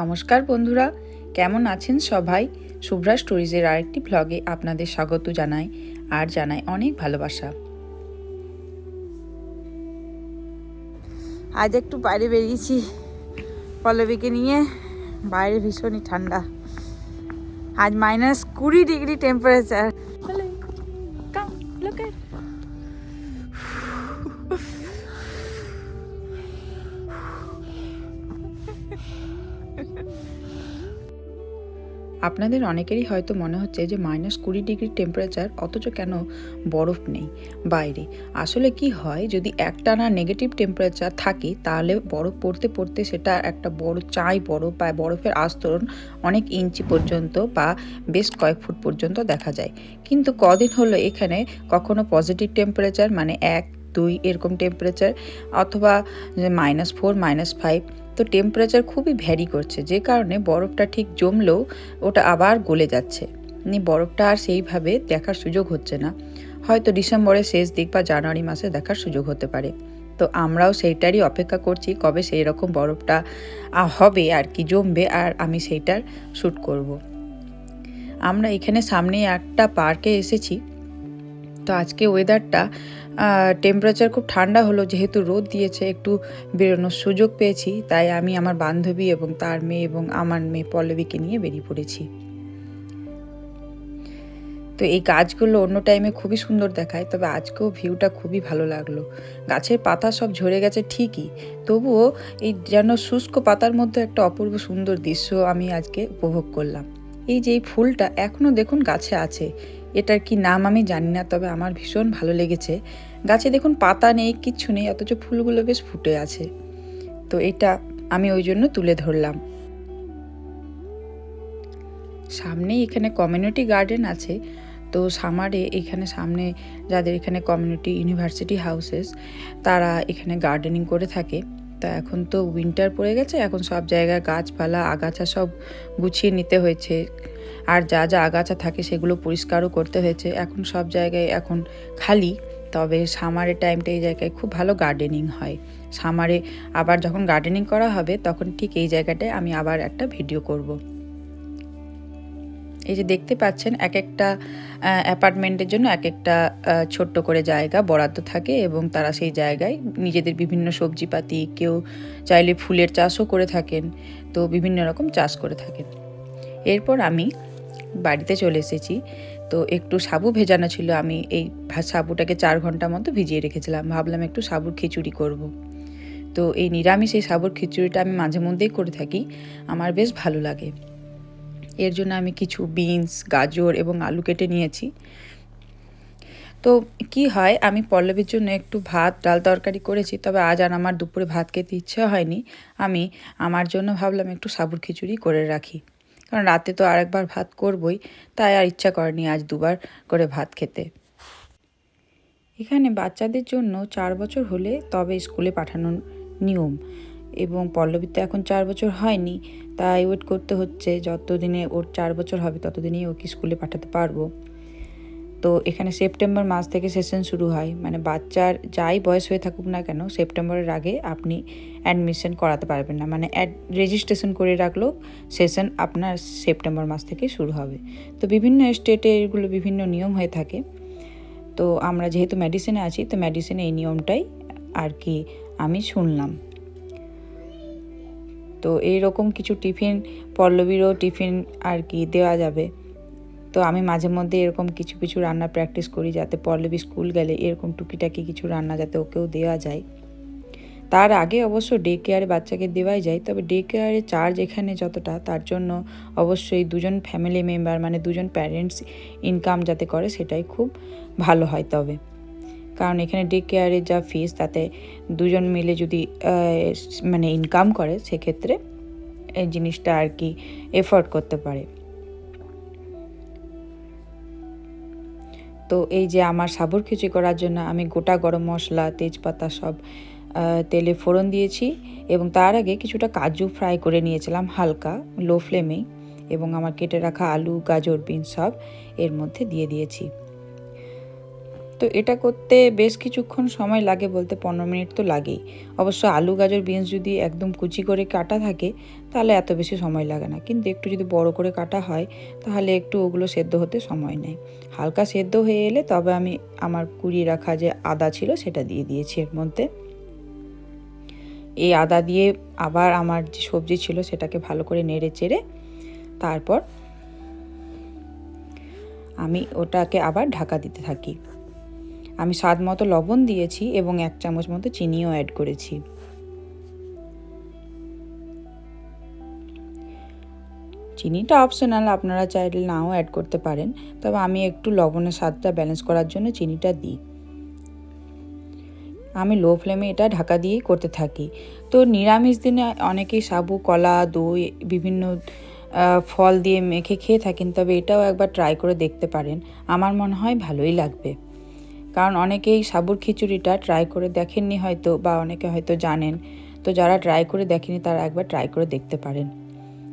নমস্কার বন্ধুরা, কেমন আছেন সবাই? শুভ্রা স্টোরিজের আরেকটি ব্লগে আপনাদের স্বাগত জানাই আর জানাই অনেক ভালোবাসা। আজ একটু বাইরে বেরিয়েছি পল্লবীকে নিয়ে। বাইরে ভীষণই ঠান্ডা। আজ মাইনাস কুড়ি ডিগ্রি টেম্পারেচার আপনাদের অনেকেরই হয়তো মনে হচ্ছে যে মাইনাস কুড়ি ডিগ্রি টেম্পারেচার অথচ কেন বরফ নেই বাইরে। আসলে কি হয়, যদি একটানা নেগেটিভ টেম্পারেচার থাকে, তাহলে বরফ পড়তে পড়তে সেটা একটা বড় চাই বরফ বা বরফের আস্তরণ অনেক ইঞ্চি পর্যন্ত বা বেশ কয়েক ফুট পর্যন্ত দেখা যায়। কিন্তু কদিন হলো এখানে কখনো পজিটিভ টেম্পারেচার মানে এক, দুই এরকম টেম্পারেচার অথবা মাইনাস ফোর মাইনাস ফাইভ তো টেম্পারেচার খুবই ভ্যারি করছে, যে কারণে বরফটা ঠিক জমলেও ওটা আবার গলে যাচ্ছে। মানে বরফটা আর সেইভাবে দেখার সুযোগ হচ্ছে না। হয়তো ডিসেম্বরের শেষ দিক বা জানুয়ারি মাসে দেখার সুযোগ হতে পারে। তো আমরাও সেইটারই অপেক্ষা করছি, কবে সেই রকম বরফটা হবে আর কি জমবে আর আমি সেইটার শ্যুট করব। আমরা এখানে সামনে একটা পার্কে এসেছি। তো আজকে ওয়েদারটা টেম্পারেচার খুব ঠান্ডা হলো, যেহেতু রোদ দিয়েছে, একটু বেরোনোর সুযোগ পেয়েছি, তাই আমি আমার বান্ধবী এবং তার মেয়ে এবং আমার মেয়ে পল্লবীকে নিয়ে বেরিয়ে পড়েছি। তো এই গাছগুলো অন্য টাইমে খুবই সুন্দর দেখায়, তবে আজকেও ভিউটা খুবই ভালো লাগল। গাছের পাতা সব ঝরে গেছে ঠিকই, তবুও এই যেন শুষ্ক পাতার মধ্যে একটা অপূর্ব সুন্দর দৃশ্য আমি আজকে উপভোগ করলাম। এই যে এই ফুলটা এখনও দেখুন গাছে আছে। এটার কি নাম আমি জানি না, তবে আমার ভীষণ ভালো লেগেছে। গাছে দেখুন পাতা নেই, কিচ্ছু নেই, অথচ ফুলগুলো বেশ ফুটে আছে। তো এটা আমি ওই জন্য তুলে ধরলাম। সামনেই এখানে কমিউনিটি গার্ডেন আছে। তো সামারে এখানে সামনে যাদের এখানে কমিউনিটি ইউনিভার্সিটি হাউসেস তারা এখানে গার্ডেনিং করে থাকে। তা এখন তো উইন্টার পড়ে গেছে, এখন সব জায়গায় গাছপালা, আগাছা সব গুছিয়ে নিতে হয়েছে। আর যা যা আগাছা থাকে সেগুলো পরিষ্কারও করতে হয়েছে। এখন সব জায়গায় এখন খালি, তবে সামারের টাইমটা এই জায়গায় খুব ভালো গার্ডেনিং হয়। সামারে আবার যখন গার্ডেনিং করা হবে, তখন ঠিক এই জায়গাটায় আমি আবার একটা ভিডিও করব। এই যে দেখতে পাচ্ছেন এক একটা অ্যাপার্টমেন্টের জন্য এক একটা ছোট্ট করে জায়গা বরাদ্দ থাকে এবং তারা সেই জায়গায় নিজেদের বিভিন্ন সবজিপাতি, কেউ চাইলে ফুলের চাষও করে থাকেন, তো বিভিন্ন রকম চাষ করে থাকেন এরপর আমি বাড়িতে চলে এসেছি, তো একটু সাবু ভেজানো ছিল, আমি এই সাবুটাকে চার ঘণ্টার মতো ভিজিয়ে রেখেছিলাম, ভাবলাম একটু সাবুর খিচুড়ি করব। তো এই নিরামিষ এই সাবুর খিচুড়িটা আমি মাঝে মধ্যেই করে থাকি, আমার বেশ ভালো লাগে এর জন্য আমি কিছু বিনস গাজর এবং আলু কেটে নিয়েছি। তো কি হয়, আমি পল্লবীর জন্য একটু ভাত, ডাল তরকারি করেছি, তবে আজ আর আমার দুপুরে ভাত খেতে ইচ্ছে হয়নি। আমি আমার জন্য ভাবলাম একটু সাবুর খিচুড়ি করে রাখি। কারণ রাতে তো আরেকবার ভাত করবই, তাই আর ইচ্ছা করেনি আজ দুবার করে ভাত খেতে। এখানে বাচ্চাদের জন্য চার বছর হলে তবে স্কুলে পাঠানোর নিয়ম। এবং পল্লবী তো এখন চার বছর হয়নি, তাই ওয়েট করতে হচ্ছে যতদিনে ওর চার বছর হবে ততদিনেই ওকে স্কুলে পাঠাতে পারব। তো এখানে সেপ্টেম্বর মাস থেকে সেশন শুরু হয় মানে বাচ্চার যাই বয়স হয়ে থাকুক না কেন, সেপ্টেম্বরের আগে আপনি অ্যাডমিশন করাতে পারবেন না। মানে অ্যাড রেজিস্ট্রেশন করে রাখলেও সেশন আপনার সেপ্টেম্বর মাস থেকে শুরু হবে। তো বিভিন্ন স্টেটে এগুলো বিভিন্ন নিয়ম হয়ে থাকে। তো আমরা যেহেতু মেডিসিনে আছি, তো মেডিসিনে এই নিয়মটাই আর কি আমি শুনলাম। তো এইরকম কিছু টিফিন পল্লবীরও টিফিন আর কি দেওয়া যাবে। তো আমি মাঝে মধ্যে এরকম কিছু কিছু রান্না প্র্যাকটিস করি যাতে পল্লবী স্কুল গেলে এরকম টুকিটাকি কিছু রান্না যাতে ওকেও দেওয়া যায়। তার আগে অবশ্য ডে কেয়ারে বাচ্চাকে দেওয়াই যায়, তবে ডে কেয়ারে চার্জ এখানে যতটা, তার জন্য অবশ্যই দুজন ফ্যামিলি মেম্বার মানে দুজন প্যারেন্টস ইনকাম যাতে করে সেটাই খুব ভালো হয় তবে। কারণ এখানে ডে কেয়ারের যা ফিস তাতে দুজন মিলে যদি মানে ইনকাম করে, সেক্ষেত্রে এই জিনিসটা আর কি এফোর্ড করতে পারে। তো এই যে আমার সাবুর খিচুড়ি করার জন্য আমি গোটা গরম মশলা, তেজপাতা সব তেলে ফোড়ন দিয়েছি এবং তার আগে কিছুটা কাজু ফ্রাই করে নিয়েছিলাম হালকা লো ফ্লেমেই এবং আমার কেটে রাখা আলু, গাজর বিন সব এর মধ্যে দিয়ে দিয়েছি। তো এটা করতে বেশ কিছুক্ষণ সময় লাগে বলতে পনেরো মিনিট তো লাগেই। অবশ্য আলু, গাজর, বিনস যদি একদম কুচি করে কাটা থাকে, তাহলে এত বেশি সময় লাগে না। কিন্তু একটু যদি বড় করে কাটা হয়, তাহলে একটু ওগুলো সেদ্ধ হতে সময় নেয়। হালকা সেদ্ধ হয়ে এলে তবে আমি আমার কুড়িয়ে রাখা যে আদা ছিল, সেটা দিয়ে দিয়েছি এর মধ্যে। এই আদা দিয়ে আবার আমার যে সবজি ছিল, সেটাকে ভালো করে নেড়ে চেড়ে তারপর আমি ওটাকে আবার ঢাকা দিতে থাকি। আমি স্বাদ মতো লবণ দিয়েছি এবং এক চামচ মতো চিনিও অ্যাড করেছি। চিনিটা অপশনাল আপনারা চাইলে নাও অ্যাড করতে পারেন। তবে আমি একটু লবণের স্বাদটা ব্যালেন্স করার জন্য চিনিটা দিই। আমি লো ফ্লেমে এটা ঢাকা দিয়েই করতে থাকি। তো নিরামিষ দিনে অনেকেই সাবু, কলা, দই, বিভিন্ন ফল দিয়ে মেখে খেয়ে থাকেন, তবে এটাও একবার ট্রাই করে দেখতে পারেন। আমার মনে হয় ভালোই লাগবে। কারণ অনেকেই সাবুর খিচুড়িটা ট্রাই করে দেখেননি হয়তো বা অনেকে হয়তো জানেন। তো যারা ট্রাই করে দেখেনি তারা একবার ট্রাই করে দেখতে পারেন।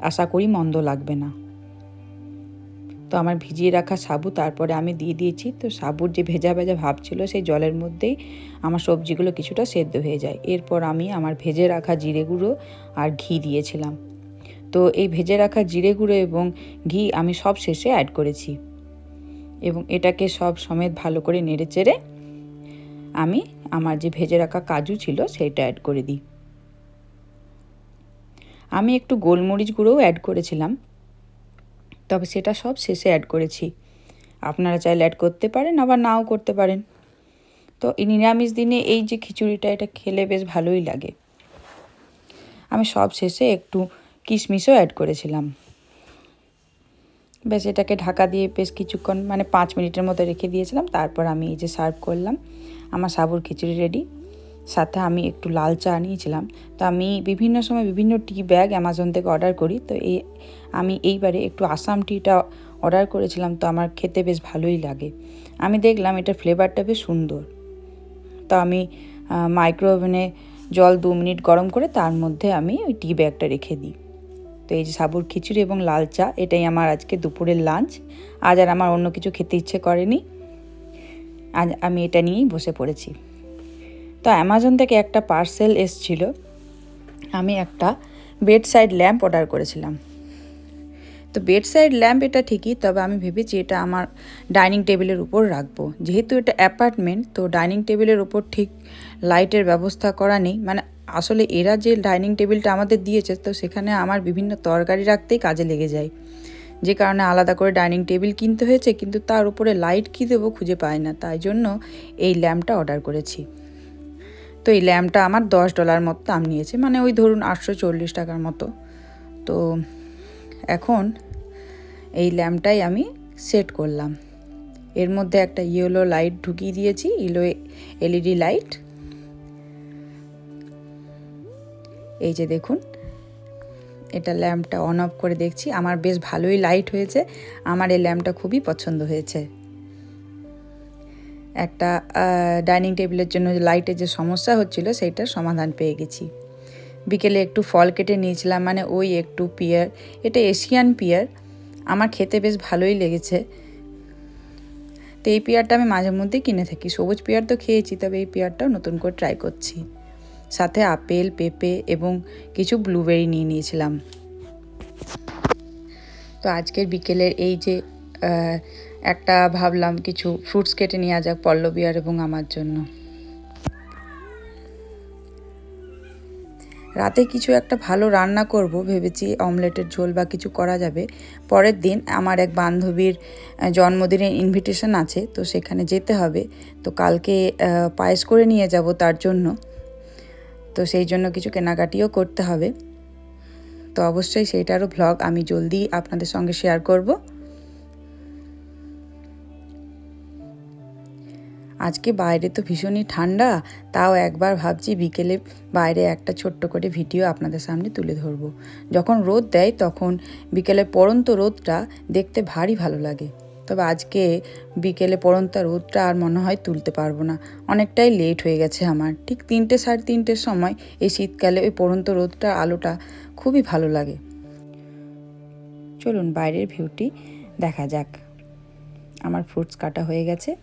আশা করি মন্দ লাগবে না। তো আমার ভিজিয়ে রাখা সাবু তারপরে আমি দিয়ে দিয়েছি। তো সাবুর যে ভেজা ভেজা ভাব ছিল সেই জলের মধ্যেই আমার সবজিগুলো কিছুটা সেদ্ধ হয়ে যায়। এরপর আমি আমার ভেজে রাখা জিরে গুঁড়ো আর ঘি দিয়েছিলাম। তো এই ভেজে রাখা জিরে গুঁড়ো এবং ঘি আমি সব শেষে অ্যাড করেছি। এবং এটাকে সব সমেত ভালো করে নেড়ে চেড়ে আমি আমার যে ভেজে রাখা কাজু ছিল সেইটা অ্যাড করে দিই। আমি একটু গোলমরিচ গুঁড়োও অ্যাড করেছিলাম। তবে সেটা সব শেষে অ্যাড করেছি। আপনারা চাইলে অ্যাড করতে পারেন, আবার নাও করতে পারেন। তো এই নিরামিষ দিনে এই যে খিচুড়িটা, এটা খেলে বেশ ভালোই লাগে। আমি সব শেষে একটু কিশমিশও অ্যাড করেছিলাম। বেশ এটাকে ঢাকা দিয়ে বেশ কিছুক্ষণ মানে পাঁচ মিনিটের মতো রেখে দিয়েছিলাম। তারপর আমি এই যে সার্ভ করলাম, আমার সাবুর খিচুড়ি রেডি সাথে আমি একটু লাল চা নিয়েছিলাম। তো আমি বিভিন্ন সময় বিভিন্ন টি ব্যাগ অ্যামাজন থেকে অর্ডার করি। তো এই, আমি এইবারে একটু আসাম টিটা অর্ডার করেছিলাম। তো আমার খেতে বেশ ভালোই লাগে। আমি দেখলাম এটার ফ্লেভারটা বেশ সুন্দর। তো আমি মাইক্রো ওভেনে জল দু মিনিট গরম করে তার মধ্যে আমি ওই টি ব্যাগটা রেখে দিই। তো এই যে সাবুর খিচুড়ি এবং লাল চা, এটাই আমার আজকে দুপুরের লাঞ্চ আজ আর আমার অন্য কিছু খেতে ইচ্ছে করেনি। আজ আমি এটা নিয়েই বসে পড়েছি। তো অ্যামাজন থেকে একটা পার্সেল এসছিল। আমি একটা বেড সাইড ল্যাম্প অর্ডার করেছিলাম। তো বেড সাইড ল্যাম্প এটা ঠিকই, তবে আমি ভেবেছি এটা আমার ডাইনিং টেবিলের উপর রাখব। যেহেতু এটা অ্যাপার্টমেন্ট তো ডাইনিং টেবিলের উপর ঠিক লাইটের ব্যবস্থা করা নেই। মানে আসলে এরা যে ডাইনিং টেবিলটা আমাদের দিয়েছে, তো সেখানে আমার বিভিন্ন তরকারি রাখতেই কাজে লেগে যায়। যে কারণে আলাদা করে ডাইনিং টেবিল কিনতে হয়েছে, কিন্তু তার উপরে লাইট কী দেবো খুঁজে পায় না, তাই জন্য এই ল্যাম্পটা অর্ডার করেছি। তো এই ল্যাম্পটা আমার দশ ডলার মতো দাম নিয়েছে মানে ওই ধরুন আটশো চল্লিশ টাকার মতো। তো এখন এই ল্যাম্পটাই আমি সেট করলাম। এর মধ্যে একটা ইয়েলো লাইট ঢুকিয়ে দিয়েছি, ইলো এলইডি লাইট। এই যে দেখুন, এটা ল্যাম্পটা অন অফ করে দেখছি। আমার বেশ ভালোই লাইট হয়েছে। আমার এই ল্যাম্পটা খুবই পছন্দ হয়েছে। একটা ডাইনিং টেবিলের জন্য লাইটের যে সমস্যা হচ্ছিল, সেইটার সমাধান পেয়ে গেছি। বিকেলে একটু ফল কেটে নিয়েছিলাম মানে ওই একটু পিয়ার এটা এশিয়ান পিয়ার আমার খেতে বেশ ভালোই লেগেছে। তো এই পিয়ারটা আমি মাঝে মধ্যেই কিনে থাকি। সবুজ পিয়ার তো খেয়েছি, তবে এই পিয়ারটাও নতুন করে ট্রাই করছি। সাথে আপেল, পেঁপে এবং কিছু ব্লুবেরি নিয়ে নিয়েছিলাম। তো আজকের বিকেলের এই যে একটা ভাবলাম কিছু ফ্রুটস কেটে নেওয়া যাক পল্লবী আর এবং আমার জন্য। রাতে কিছু একটা ভালো রান্না করব, ভেবেছি অমলেটের ঝোল বা কিছু করা যাবে। পরের দিন আমার এক বান্ধবীর জন্মদিনের ইনভিটেশন আছে, তো সেখানে যেতে হবে। তো কালকে পায়েস করে নিয়ে যাব তার জন্য। তো সেই জন্য কিছু কেনাকাটিও করতে হবে। তো অবশ্যই সেইটারও ভ্লগ আমি জলদি আপনাদের সঙ্গে শেয়ার করব। আজকে বাইরে তো ভীষণই ঠান্ডা, তাও একবার ভাবছি বিকেলে বাইরে একটা ছোট্ট করে ভিডিও আপনাদের সামনে তুলে ধরবো। যখন রোদ দেয় তখন বিকেলে পড়ন্ত রোদটা দেখতে ভারী ভালো লাগে। তবে আজকে বিকেলে পড়ন্ত রোদটা আর মনে হয় তুলতে পারব না। অনেকটাই লেট হয়ে গেছে আমার। ঠিক তিনটে সাড়ে তিনটের সময় এই শীতকালে ওই পড়ন্ত রোদটা, আলোটা খুবই ভালো লাগে। চলুন বাইরের ভিউটি দেখা যাক। আমার ফ্রুটস কাটা হয়ে গেছে।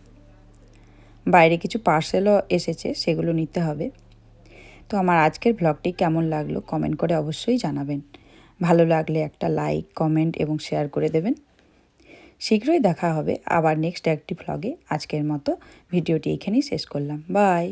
বাইরে কিছু পার্সেলও এসেছে, সেগুলো নিতে হবে। তো আমার আজকের ব্লগটি কেমন লাগল কমেন্ট করে অবশ্যই জানাবেন। ভালো লাগলে একটা লাইক কমেন্ট এবং শেয়ার করে দেবেন। শীঘ্রই দেখা হবে আবার নেক্সট একটি ভ্লগে আজকের মতো ভিডিওটি এখানেই শেষ করলাম। বাই